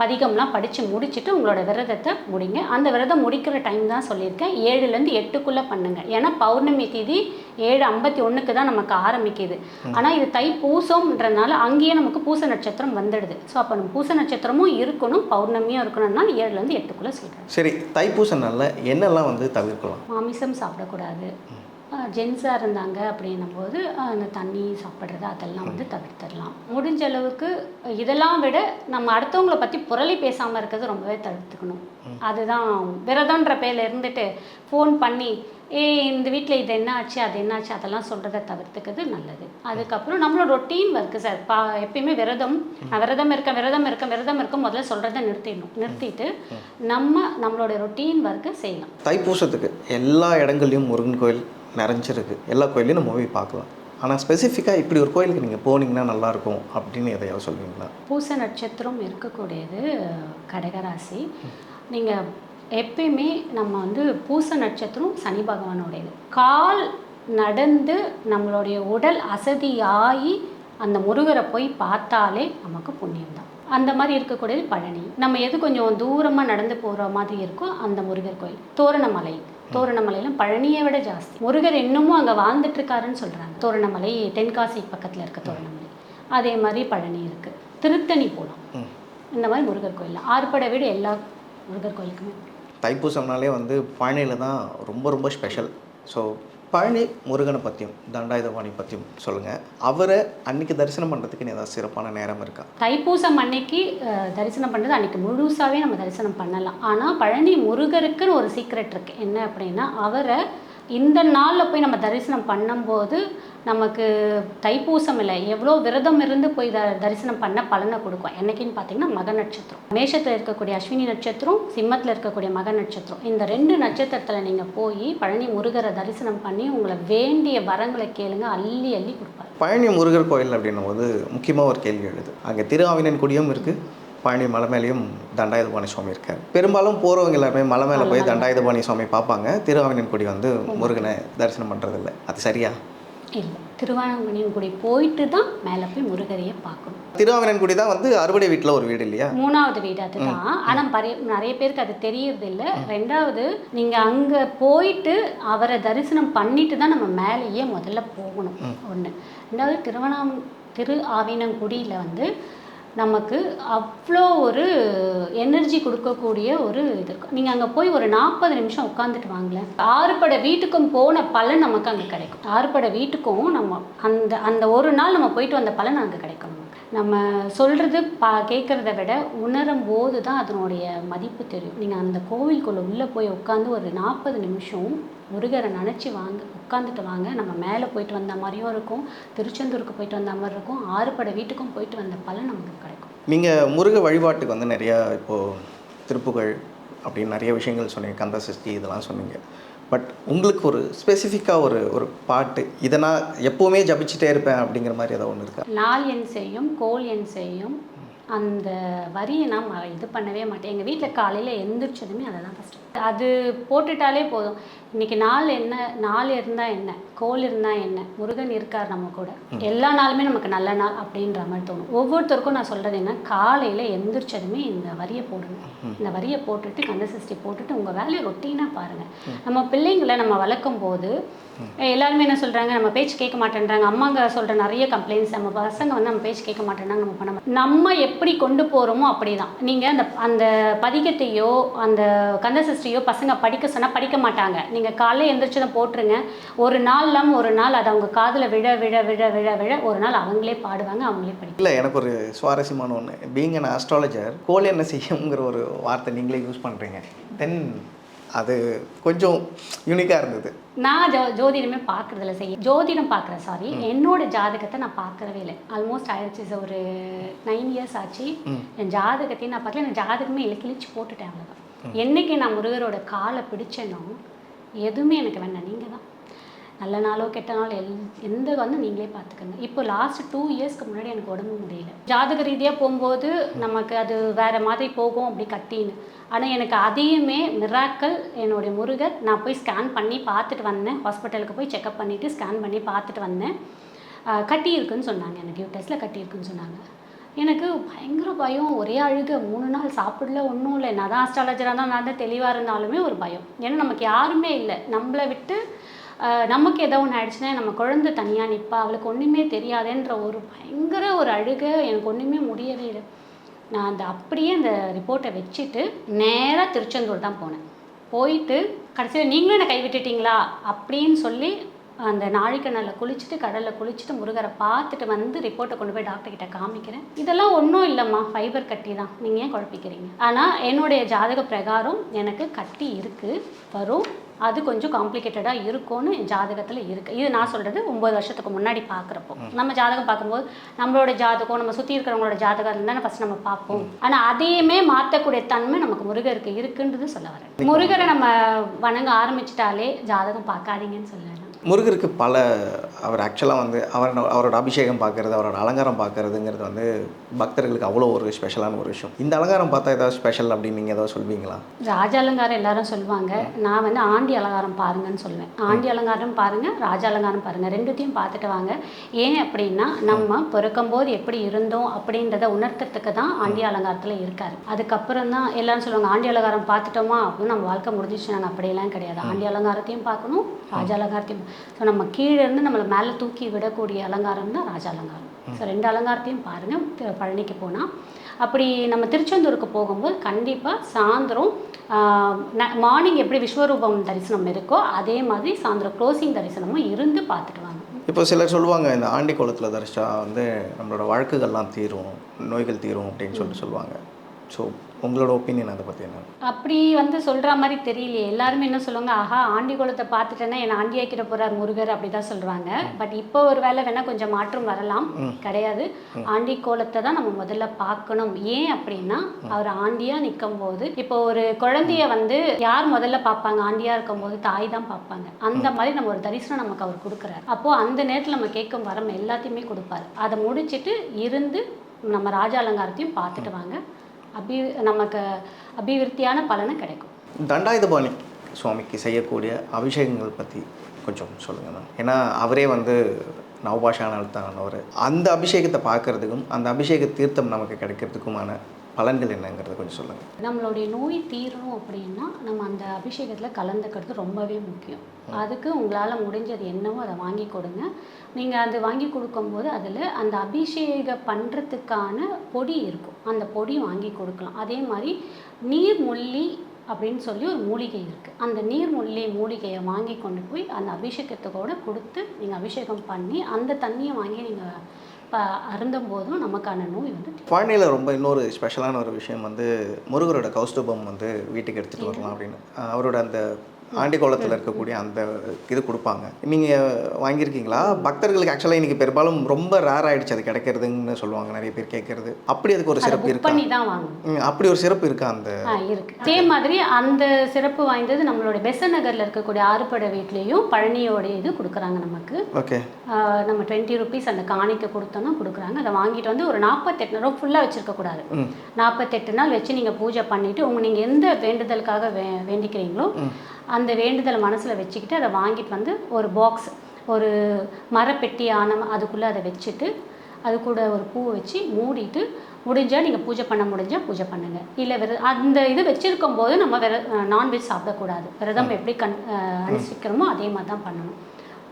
பதிகம்லாம் படித்து முடிச்சுட்டு உங்களோட விரதத்தை முடிங்க. அந்த விரதம் முடிக்கிற டைம் தான் சொல்லியிருக்கேன். ஏழுலேருந்து எட்டுக்குள்ளே பண்ணுங்கள் ஏன்னா பௌர்ணமி திதி ஏழு ஐம்பத்தி ஒன்றுக்கு தான் நமக்கு ஆரம்பிக்குது. ஆனால் இது தை பூசம்ன்றனால அங்கேயே நமக்கு பூச நட்சத்திரம் வந்துடுது. ஸோ அப்போ நம்ம பூச நட்சத்திரமும் இருக்கணும் பௌர்ணமியும் இருக்கணும்னா ஏழுலேருந்து எட்டுக்குள்ளே சொல்கிறேன் சரி தைப்பூச நாளில் என்னெல்லாம் வந்து தவிர்க்கலாம்? மாமிசம் சாப்பிடக்கூடாது. ஜென்ஸாக இருந்தாங்க அப்படின்னும் போது அந்த தண்ணி சாப்பிட்றது அதெல்லாம் வந்து தவிர்த்திடலாம். முடிஞ்ச அளவுக்கு இதெல்லாம் விட நம்ம அடுத்தவங்கள பற்றி புரளி பேசாமல் இருக்கிறது ரொம்பவே தவிர்த்துக்கணும். அதுதான் விரதன்ற பேரில் இருந்துட்டு ஃபோன் பண்ணி ஏய் இந்த வீட்டில் இது என்ன ஆச்சு அது என்ன ஆச்சு? அதெல்லாம் சொல்கிறத தவிர்த்துக்கிறது நல்லது. அதுக்கப்புறம் நம்மளோட ரொட்டீன் ஒர்க்கு சார் பா எப்பயுமே விரதம் நான் விரதம் இருக்கேன் விரதம் இருக்கேன் விரதம் இருக்க முதல்ல சொல்கிறத நிறுத்திடணும். நிறுத்திட்டு நம்ம நம்மளோட ரொட்டீன் ஒர்க்கை செய்யலாம். தைப்பூசத்துக்கு எல்லா இடங்கள்லையும் முருகன் கோயில் நிறைஞ்சிருக்கு. எல்லா கோயிலையும் நம்ம போய் பார்க்கலாம். ஆனால் ஸ்பெசிஃபிக்காக இப்படி ஒரு கோயிலுக்கு நீங்கள் போனீங்கன்னா நல்லாயிருக்கும் அப்படின்னு எதையாவது சொல்வீங்களா? பூச நட்சத்திரம் இருக்கக்கூடியது கடகராசி. நீங்கள் எப்பயுமே நம்ம வந்து பூச நட்சத்திரம் சனி பகவானுடையது. கால் நடந்து நம்மளுடைய உடல் அசதியாகி அந்த முருகரை போய் பார்த்தாலே நமக்கு புண்ணியம் தான். அந்த மாதிரி இருக்கக்கூடியது பழனி. நம்ம எது கொஞ்சம் தூரமாக நடந்து போகிற மாதிரி இருக்கோ அந்த முருகர் கோயில். தோரணமலை. தோரணமலையில பழனியை விட ஜாஸ்தி. முருகர் இன்னமும் அங்கே வாழ்ந்துட்டு இருக்காருன்னு சொல்கிறாங்க தோரணமலை தென்காசி பக்கத்தில் இருக்க தோரணமலை. அதே மாதிரி பழனி இருக்குது திருத்தணி போகலாம். இந்த மாதிரி முருகர் கோயில். ஆறுபடை வீடு எல்லா முருகர் கோயிலுக்குமே. தைப்பூசம்னாலே வந்து பழனியில் தான் ரொம்ப ரொம்ப ஸ்பெஷல் ஸோ பழனி முருகனை பற்றியும் தண்டாயுதபாணி பற்றியும் சொல்லுங்கள் அவரை அன்னைக்கு தரிசனம் பண்ணுறதுக்கு ஏதாவது சிறப்பான நேரம் இருக்கா? தைப்பூசம் அன்னைக்கு தரிசனம் பண்ணுறது அன்னைக்கு முழுசாவே நம்ம தரிசனம் பண்ணலாம். ஆனால் பழனி முருகருக்குன்னு ஒரு சீக்ரெட் இருக்குது என்ன அப்படின்னா அவரை இந்த நாளில் போய் நம்ம தரிசனம் பண்ணும்போது நமக்கு தைப்பூசம் இல்லை எவ்வளோ விரதம் இருந்து போய் த தரிசனம் பண்ண பலனை கொடுக்கும். என்னைக்குன்னு பார்த்தீங்கன்னா மக நட்சத்திரம். மேஷத்தில் இருக்கக்கூடிய அஸ்வினி நட்சத்திரம் சிம்மத்தில் இருக்கக்கூடிய மக நட்சத்திரம். இந்த ரெண்டு நட்சத்திரத்தில் நீங்கள் போய் பழனி முருகரை தரிசனம் பண்ணி உங்களை வேண்டிய வரங்களை கேளுங்க அள்ளி அள்ளி கொடுப்பாரு. பழனி முருகர் கோயில் அப்படின்னும் போது முக்கியமாக ஒரு கேள்வி எழுது. அங்கே திரு ஆவினன் குடியும் இருக்குது பழனி மலை மேலேயும் தண்டாயுதபாணி சுவாமி இருக்கார். பெரும்பாலும் போகிறவங்க எல்லாருமே மலை மேலே போய் தண்டாயுதபாணி சுவாமி பார்ப்பாங்க. திருவாவினன்குடி வந்து முருகனை தரிசனம் பண்ணுறதில்ல அது சரியா? இல்லை. திருவானங்குடி போயிட்டு தான் மேலே போய் முருகரையை பார்க்கணும். திருவாவினன்குடி தான் வந்து அறுவடை வீட்டில் ஒரு வீடு இல்லையா? மூணாவது வீடு அதுதான். ஆனால் பரிய நிறைய பேருக்கு அது தெரியறது இல்ல ரெண்டாவது நீங்கள் அங்கே போயிட்டு அவரை தரிசனம் பண்ணிட்டு தான் நம்ம மேலேயே முதல்ல போகணும். ஒன்று ரெண்டாவது திருவண்ணாம் திரு ஆவினங்குடியில் வந்து நமக்கு அவ்வளோ ஒரு எனர்ஜி கொடுக்கக்கூடிய ஒரு இது இருக்கும் நீங்கள் அங்கே போய் ஒரு நாற்பது நிமிஷம் உட்காந்துட்டு வாங்களேன். ஆறுபடை வீட்டுக்கும் போன பலன் நமக்கு அங்கே கிடைக்கும். ஆறுபடை வீட்டுக்கும் நம்ம அந்த அந்த ஒரு நாள் நம்ம போயிட்டு வந்த பலன் அங்கே கிடைக்கும் நம்ம சொல்கிறது பா கேட்குறத விட உணரும் போது தான் அதனுடைய மதிப்பு தெரியும். நீங்கள் அந்த கோவிலுக்குள்ளே உள்ளே போய் உட்காந்து ஒரு நாற்பது நிமிஷம் முருகரை நினச்சி வாங்க உட்காந்துட்டு வாங்க. நம்ம மேலே போயிட்டு வந்த மாதிரியும் இருக்கும். திருச்செந்தூருக்கு போயிட்டு வந்த மாதிரி இருக்கும். ஆறுபடை வீட்டுக்கும் போயிட்டு வந்த பலன் நமக்கு கிடைக்கும். நீங்கள் முருக வழிபாட்டுக்கு வந்து நிறையா இப்போது திருப்புகழ் அப்படின்னு நிறைய விஷயங்கள் சொன்னீங்க. கந்த சஷ்டி இதெல்லாம் சொன்னீங்க. பட் உங்களுக்கு ஒரு ஸ்பெசிஃபிக்காக ஒரு ஒரு பாட்டு இதை நான் எப்போவுமே ஜபிச்சுட்டே இருப்பேன் அப்படிங்கிற மாதிரி ஏதோ ஒன்று இருக்கா? நாள் என் செய்யும் கோல் என் செய்யும் அந்த வரியை நான் ம- இது பண்ணவே மாட்டேன். எங்கள் வீட்டில் காலையில் எந்திரிச்சதுமே அதை தான் ஃபஸ்ட்டு அது போட்டுட்டாலே போதும். இன்னைக்கு நாள் என்ன நாள் இருந்தால் என்ன கோல் இருந்தால் என்ன முருகன் இருக்கார் நம்ம கூட. எல்லா நாளுமே நமக்கு நல்ல நாள் அப்படின்ற மாதிரி தோணும். ஒவ்வொருத்தருக்கும் நான் சொல்கிறது என்ன காலையில் எந்திரிச்சதுமே இந்த வரியை போடுங்க. இந்த வரியை போட்டுட்டு கந்தசஷ்டி போட்டுட்டு உங்கள் வேலையை ரொட்டீனாக பாருங்கள் நம்ம பிள்ளைங்களை நம்ம வளர்க்கும் போது எல்லாருமே என்ன சொல்கிறாங்க நம்ம பேச்சு கேட்க மாட்டேன்றாங்க. அம்மாங்க சொல்கிற நிறைய கம்ப்ளைண்ட்ஸ் நம்ம பசங்க வந்து நம்ம பேச்சு கேட்க மாட்டேன்றாங்க. நம்ம பண்ண. நம்ம எப்படி கொண்டு போகிறோமோ அப்படி தான் நீங்கள் அந்த அந்த பதிகத்தையோ அந்த கந்தசஷ்டியோ பசங்க படிக்க சொன்னால் படிக்க மாட்டாங்க. நீங்கள் காலையில் எந்திரிச்சதும் போட்டுருங்க. ஒரு நாள் இல்லாமல் ஒரு நாள் அது அவங்க காதில் விழ விழ விழ விழ விழ ஒரு நாள் அவங்களே பாடுவாங்க அவங்களே படிப்பாங்க. இல்லை எனக்கு ஒரு சுவாரஸ்யமான ஒன்று பீங் அன் ஆஸ்ட்ராலஜர் கோல் என்ன செய்யுங்கிற ஒரு வார்த்தை நீங்களே யூஸ் பண்ணுறீங்க தென் அது கொஞ்சம் யூனிக்காக இருந்தது. நான் ஜோ ஜோதிடமே பார்க்குறதில்ல செய்ய ஜோதிடம் பார்க்குறேன் சாரி என்னோட ஜாதகத்தை நான் பார்க்கறவே இல்லை. ஆல்மோஸ்ட் ஆயிடுச்சு ஒரு நைன் இயர்ஸ் ஆச்சு. என் ஜாதகத்தையும் நான் பார்க்கல. என் ஜாதகமே இல்லை கிழிச்சு போட்டுட்டேன் அவ்வளோதான் என்னைக்கு நான் முருகரோட காலை பிடிச்சேனோ எதுவுமே எனக்கு வேண்டாம். நீங்கள் தான். நல்ல நாளோ கெட்ட நாளோ எல் எந்த வந்து நீங்களே பார்த்துக்கோங்க. இப்போ லாஸ்ட் டூ இயர்ஸ்க்கு முன்னாடி எனக்கு உடம்பு முடியல. ஜாதக ரீதியாக போகும்போது நமக்கு அது வேறு மாதிரி போகும் அப்படி கட்டின்னு ஆனால் எனக்கு அதையுமே மிராக்கல் என்னுடைய முருகர் நான் போய் ஸ்கேன் பண்ணி பார்த்துட்டு வந்தேன். ஹாஸ்பிட்டலுக்கு போய் செக்அப் பண்ணிவிட்டு ஸ்கேன் பண்ணி பார்த்துட்டு வந்தேன். கட்டியிருக்குன்னு கட்டி இருக்குன்னு சொன்னாங்க. எனக்கு யூட்டஸில் கட்டி இருக்குன்னு சொன்னாங்க. எனக்கு பயங்கர பயம். ஒரே அழுக. மூணு நாள் சாப்பிடல ஒன்றும் இல்லை. நான் தான் அஸ்ட்ராலஜராக தான் நான் தான் தெளிவாக இருந்தாலுமே ஒரு பயம். ஏன்னா நமக்கு யாருமே இல்லை. நம்மளை விட்டு நமக்கு ஏதோ ஒன்று ஆயிடுச்சுன்னா நம்ம குழந்தை தனியாக நிற்பா அவளுக்கு ஒன்றுமே தெரியாதேன்ற ஒரு பயங்கர ஒரு அழுக எனக்கு ஒன்றுமே முடியவே இல்லை. நான் அந்த அப்படியே அந்த ரிப்போர்ட்டை வச்சுட்டு நேராக திருச்செந்தூர் தான் போனேன். போயிட்டு கடைசியில் நீங்களும் என்னை கைவிட்டுட்டீங்களா அப்படின்னு சொல்லி அந்த நாழிக்கணலில் குளிச்சுட்டு கடலில் குளிச்சுட்டு முருகரை பார்த்துட்டு வந்து ரிப்போர்ட்டை கொண்டு போய் டாக்டர் கிட்ட காமிக்கிறேன். இதெல்லாம் ஒன்றும் இல்லைம்மா. ஃபைபர் கட்டி தான். நீங்கள் ஏன் குழப்பிக்கிறீங்க? ஆனால் என்னுடைய ஜாதக பிரகாரம் எனக்கு கட்டி இருக்குது வரும். அது கொஞ்சம் காம்ப்ளிகேட்டடாக இருக்கும்னு என் ஜாதகத்தில் இருக்குது இது நான் சொல்கிறது ஒம்பது வருஷத்துக்கு முன்னாடி பார்க்குறப்போ. நம்ம ஜாதகம் பார்க்கும்போது நம்மளோட ஜாதகம் நம்ம சுற்றி இருக்கிறவங்களோட ஜாதகம் இருந்தால் ஃபஸ்ட் நம்ம பார்ப்போம். ஆனால் அதையுமே மாற்றக்கூடிய தன்மை நமக்கு முருகருக்கு இருக்குன்றது சொல்ல வரேன். முருகரை நம்ம வணங்க ஆரம்பிச்சிட்டாலே ஜாதகம் பார்க்காதீங்கன்னு சொல்லலாம் முருகருக்கு பல அவர் ஆக்சுவலாக வந்து அவர் அவரோட அபிஷேகம் பார்க்கறது அவரோட அலங்காரம் பார்க்கறதுங்கிறது வந்து பக்தர்களுக்கு அவ்வளோ ஒரு ஸ்பெஷலான ஒரு விஷயம். இந்த அலங்காரம் பார்த்தா ஏதாவது ஸ்பெஷல் அப்படின்னு நீங்கள் ஏதாவது சொல்வீங்களா? ராஜ அலங்காரம் எல்லாரும் சொல்லுவாங்க நான் வந்து ஆண்டி அலங்காரம் பாருங்கன்னு சொல்லுவேன். ஆண்டி அலங்காரம் பாருங்கள் ராஜ அலங்காரம் பாருங்கள் ரெண்டுத்தையும் பார்த்துட்டு வாங்க. ஏன் அப்படின்னா நம்ம பிறக்கும்போது எப்படி இருந்தோம் அப்படின்றத உணர்த்துறதுக்கு தான் ஆண்டி அலங்காரத்தில் இருக்காரு. அதுக்கப்புறம் தான் எல்லாரும் சொல்லுவாங்க ஆண்டி அலங்காரம் பார்த்துட்டோமா? அப்படின்னு நம்ம வாழ்க்கை முடிஞ்சிச்சு நாங்கள் அப்படியெல்லாம் கிடையாது. ஆண்டி அலங்காரத்தையும் பார்க்கணும் ராஜ அலங்காரத்தையும் ஸோ நம்ம கீழே இருந்து நம்மளை மேலே தூக்கி விடக்கூடிய அலங்காரம் தான் ராஜ அலங்காரம். ஸோ ரெண்டு அலங்காரத்தையும் பாருங்கள் பழனிக்கு போனால் அப்படி நம்ம திருச்செந்தூருக்கு போகும்போது கண்டிப்பாக சாயந்தரம் மார்னிங் எப்படி விஸ்வரூபம் தரிசனம் இருக்கோ அதே மாதிரி சாயந்தரம் க்ளோசிங் தரிசனமும் இருந்து பார்த்துட்டு வாங்க. இப்போ சிலர் சொல்லுவாங்க இந்த ஆண்டி குளத்தில் தரிசா வந்து நம்மளோட வழக்குகள்லாம் தீரும் நோய்கள் தீரும் அப்படின்னு சொல்லிட்டு சொல்லுவாங்க. ஸோ உங்களோட ஒப்பீனியன் அதை பற்றி என்ன? அப்படி வந்து சொல்கிற மாதிரி தெரியலையே. எல்லாருமே என்ன சொல்லுவாங்க ஆஹா ஆண்டி குளத்தை பார்த்துட்டேன்னா என்னை ஆண்டி ஆக்கிட போகிறார் முருகர் அப்படி தான் சொல்கிறாங்க பட் இப்போ ஒரு வேளை வேணால் கொஞ்சம் மாற்றம் வரலாம். கிடையாது. ஆண்டி கோலத்தை தான் நம்ம முதல்ல பார்க்கணும். ஏன் அப்படின்னா அவர் ஆண்டியாக நிற்கும் போது இப்போ ஒரு குழந்தைய வந்து யார் முதல்ல பார்ப்பாங்க? ஆண்டியாக இருக்கும்போது தாய் தான் பார்ப்பாங்க. அந்த மாதிரி நம்ம ஒரு தரிசனம் நமக்கு அவர் கொடுக்குறாரு. அப்போது அந்த நேரத்தில் நம்ம கேட்கும் வரம் எல்லாத்தையுமே கொடுப்பாரு. அதை முடிச்சிட்டு இருந்து நம்ம ராஜ அலங்காரத்தையும் பார்த்துட்டு வாங்க. அபி நமக்கு அபிவிருத்தியான பலனை கிடைக்கும். தண்டாயுதபாணி சுவாமிக்கு செய்யக்கூடிய அபிஷேகங்கள் பற்றி கொஞ்சம் சொல்லுங்கள் மேம் ஏன்னா அவரே வந்து நவபாஷான அழுத்தானவர் அந்த அபிஷேகத்தை பார்க்கறதுக்கும் அந்த அபிஷேக தீர்த்தம் நமக்கு கிடைக்கிறதுக்குமான பலன்கள் என்னங்கிறத கொஞ்சம் சொல்லுங்கள் நம்மளுடைய நோய் தீரணும் அப்படின்னா நம்ம அந்த அபிஷேகத்தில் கலந்துக்கிறது ரொம்பவே முக்கியம். அதுக்கு உங்களால் முடிஞ்சது என்னவோ அதை வாங்கி கொடுங்க. நீங்கள் அது வாங்கி கொடுக்கும்போது அதில் அந்த அபிஷேகம் பண்ணுறதுக்கான பொடி இருக்கும். அந்த பொடி வாங்கி கொடுக்கலாம். அதே மாதிரி நீர் முள்ளி அப்படின்னு சொல்லி ஒரு மூலிகை இருக்குது அந்த நீர்முள்ளி மூலிகையை வாங்கி கொண்டு போய் அந்த அபிஷேகத்துக்கூட கொடுத்து நீங்கள் அபிஷேகம் பண்ணி அந்த தண்ணியை வாங்கி நீங்கள் அருந்தும் போதும் நமக்கான நோய் வந்து பழனியில் ரொம்ப இன்னொரு ஸ்பெஷலான ஒரு விஷயம் வந்து முருகரோட கௌஸ்துபம் வந்து வீட்டுக்கு எடுத்துகிட்டு வரலாம் அப்படின்னு. அவரோட அந்த ஆண்டி கோலத்தில் இருக்கக்கூடிய அந்த இது கொடுப்பாங்க. நீங்கள் வாங்கியிருக்கீங்களா? பக்தர்களுக்கு ஆக்சுவலாக இன்றைக்கி பெரும்பாலும் ரொம்ப ரேர் ஆயிடுச்சு அது கிடைக்கிறதுன்னு சொல்லுவாங்க நிறைய பேர் கேட்குறது. அப்படி அதுக்கு ஒரு சிறப்பு இருக்கா? அப்படி ஒரு சிறப்பு இருக்கா அந்த? இருக்கு. அதே மாதிரி அந்த சிறப்பு வாய்ந்தது நம்மளோட பெசன் நகர்ல இருக்கக்கூடிய ஆறுபடை வீட்லேயும் பழனியோட இது கொடுக்குறாங்க நமக்கு. ஓகே. நம்ம டுவெண்ட்டி ருபீஸ் அந்த காணிக்கை கொடுத்தோம்னா கொடுக்குறாங்க. அதை வாங்கிட்டு வந்து ஒரு நாற்பத்தெட்டு நாள் ஃபுல்லாக வச்சிருக்க கூடாது. ம். நாற்பத்தெட்டு நாள் வச்சு நீங்கள் பூஜை பண்ணிட்டு உங்க நீங்கள் எந்த வேண்டுதலுக்காக வே வேண்டிக்கிறீங்களோ அந்த வேண்டுதலை மனசில் வச்சுக்கிட்டு அதை வாங்கிட்டு வந்து ஒரு பாக்ஸ் ஒரு மரப்பெட்டி ஆனம் அதுக்குள்ளே அதை வச்சுட்டு அது கூட ஒரு பூ வச்சு மூடிட்டு முடிஞ்சால் நீங்கள் பூஜை பண்ண முடிஞ்சால் பூஜை பண்ணுங்கள் இல்லை விர அந்த இது வச்சுருக்கும் போது நம்ம விர நான்வெஜ் சாப்பிடக்கூடாது. விரதம் எப்படி கண் அஹ் அனுஷ்டிக்கிறோமோ அதே மாதிரி தான் பண்ணணும்.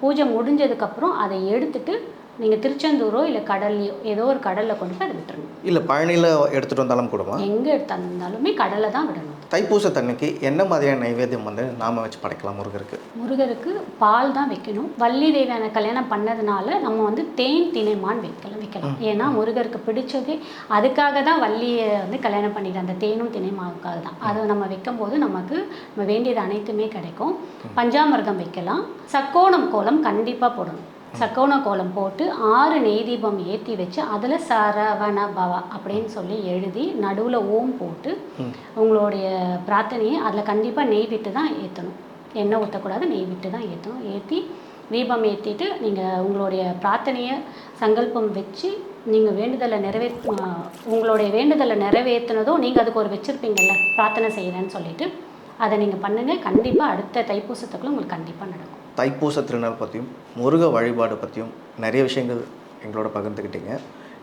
பூஜை முடிஞ்சதுக்கப்புறம் அதை எடுத்துட்டு நீங்கள் திருச்செந்தூரோ இல்லை கடல்லையோ ஏதோ ஒரு கடலில் கொண்டு போய் அதை விட்டுறணும். இல்லை பழனியில் எடுத்துகிட்டு வந்தாலும் கூடமா எங்கே எடுத்தாலுமே கடலில் தான் விடணும். தைப்பூசத்தன்னைக்கு என்ன மாதிரியான நைவேத்தியம் வந்து நாம வச்சு படைக்கலாம் முருகருக்கு? முருகருக்கு பால் தான் வைக்கணும். வள்ளி தேவியான கல்யாணம் பண்ணதுனால நம்ம வந்து தேன் திணைமான் வைக்கலாம் வைக்கலாம். ஏன்னா முருகருக்கு பிடிச்சதே அதுக்காக தான் வள்ளியை வந்து கல்யாணம் பண்ணிட்டு அந்த தேனும் திணைமாவுக்காக தான். அதை நம்ம வைக்கும்போது நமக்கு நம்ம வேண்டியது அனைத்துமே கிடைக்கும். பஞ்சாமிர்தம் வைக்கலாம். சக்கோணம் கோலம் கண்டிப்பாக போடணும். சக்கோண கோலம் போட்டு ஆறு நெய் தீபம் ஏற்றி வச்சு அதில் சரவண பவ அப்படின்னு சொல்லி எழுதி நடுவில் ஓம் போட்டு உங்களுடைய பிரார்த்தனையை அதில் கண்டிப்பாக நெய் விட்டு தான் ஏற்றணும் எண்ணெய் ஊற்றக்கூடாது நெய் விட்டு தான் ஏற்றணும் ஏற்றி தீபம் ஏற்றிட்டு நீங்கள் உங்களுடைய பிரார்த்தனையை சங்கல்பம் வச்சு நீங்கள் வேண்டுதலை நிறைவே உங்களுடைய வேண்டுதலை நிறைவேற்றினதோ நீங்கள் அதுக்கு ஒரு வச்சுருப்பீங்கல்ல பிரார்த்தனை செய்கிறேன்னு சொல்லிட்டு அதை நீங்கள் பண்ணுங்க. கண்டிப்பாக அடுத்த தைப்பூசத்துக்குள்ள உங்களுக்கு கண்டிப்பாக நடக்கும். தைப்பூச திருநாள் பற்றியும் முருக வழிபாடு பற்றியும் நிறைய விஷயங்கள் எங்களோட பகிர்ந்துக்கிட்டீங்க.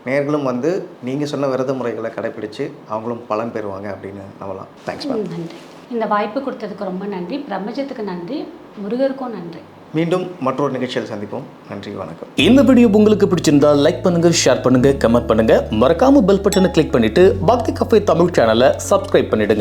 நேர்களும் வந்து நீங்கள் சொன்ன விரத முறைகளை கடைப்பிடிச்சு அவங்களும் பலன் பெறுவாங்க அப்படின்னு நம்பலாம். தேங்க்ஸ் மேம் நன்றி. இந்த வாய்ப்பு கொடுத்ததுக்கு ரொம்ப நன்றி. பிரபஞ்சத்துக்கு நன்றி. முருகருக்கும் நன்றி. மீண்டும் மற்றொரு நிகழ்ச்சியில் சந்திப்போம். நன்றி வணக்கம். இந்த வீடியோ உங்களுக்கு பிடிச்சிருந்தா லைக் பண்ணுங்க ஷேர் பண்ணுங்க கமெண்ட் பண்ணுங்க. மறக்காம பெல் பட்டனை கிளிக் பண்ணிட்டு பக்தி கஃபே தமிழ் சேனலை சப்ஸ்கிரைப் பண்ணிடுங்க.